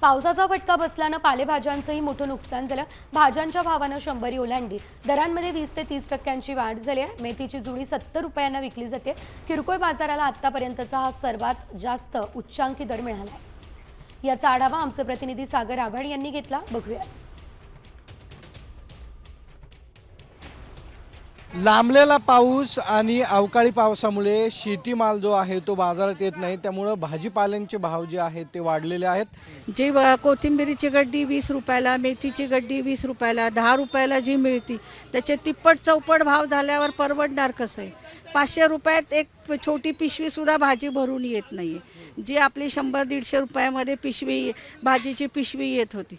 पावसाचा फटका बसल्यानं पालेभाज्यांचंही मोठं नुकसान झालं. भाज्यांच्या भावानं शंभरी ओलांडली. दरांमध्ये वीस ते तीस टक्क्यांची वाढ झाली आहे. मेथीची जुडी सत्तर रुपयांना विकली जाते. किरकोळ बाजाराला आत्तापर्यंतचा हा सर्वात जास्त उच्चांकी दर मिळाला आहे. याचा आढावा आमचे प्रतिनिधी सागर आव्हाड यांनी घेतला. बघूया लांबलेला पाऊस आणि अवकाळी पावसामुळे शेतीमाल जो आहे तो बाजारात येत नाही. त्यामुळं भाजीपाल्यांचे भाव जे आहेत ते वाढलेले आहेत. जी कोथिंबिरीची गड्डी वीस रुपयाला मेथीची गड्डी वीस रुपयाला दहा रुपयाला जी मिळती त्याचे तिप्पट चौपट भाव झाल्यावर परवडणार कसं आहे? पाचशे रुपयात एक छोटी पिशवीसुद्धा भाजी भरून येत नाही आहे जी आपली शंभर दीडशे रुपयामध्ये पिशवी भाजीची पिशवी येत होती.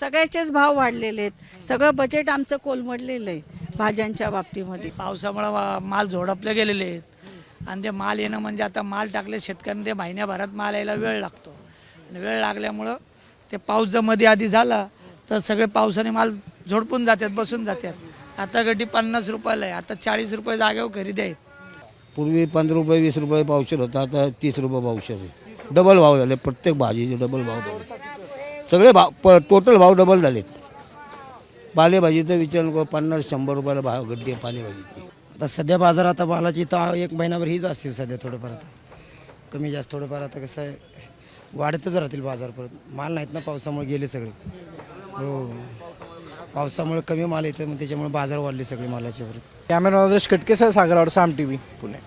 सगळ्याचेच भाव वाढलेले आहेत. सगळं बजेट आमचं कोलमडलेलं आहे. भाज्यांच्या बाबतीमध्ये. पावसामुळं वा- माल झोडपले गेलेले आहेत. आणि ते माल येणं म्हणजे आता माल टाकले शेतकऱ्यांना ते महिन्याभरात माल यायला वेळ लागतो. आणि वेळ लागल्यामुळं ते पाऊस जर मध्ये आधी झाला तर सगळे पावसाने माल झोडपून जातात बसून जातात. आता गड्डी पन्नास रुपयाला आहे. आता चाळीस रुपये जागेवर खरेदी आहेत. पूर्वी पंधरा रुपये वीस रुपये पावशेर होता आता तीस रुपये पावशेर आहे. डबल भाव झाले प्रत्येक भाजीचे डबल भाव झाले. सगळे भाव प टोटल भाव डबल झालेत. पालेभाजीचं विचार नको पन्नास शंभर रुपयाला भाव गड्डी आहे पालेभाजीची. आता सध्या बाजार आता मालाची तर एक महिनाभर हीच असतील सध्या थोडंफार आता. कमी जास्त थोडंफार आता कसं आहे वाढतच राहतील बाजार परत. माल नाहीत ना पावसामुळे गेले सगळे. हो. पावसामुळे कमी माल येतं मग त्याच्यामुळे बाजार वाढले सगळे मालाचे परत. कॅमेरा कटकेसह सागर साम टी व्ही पुणे.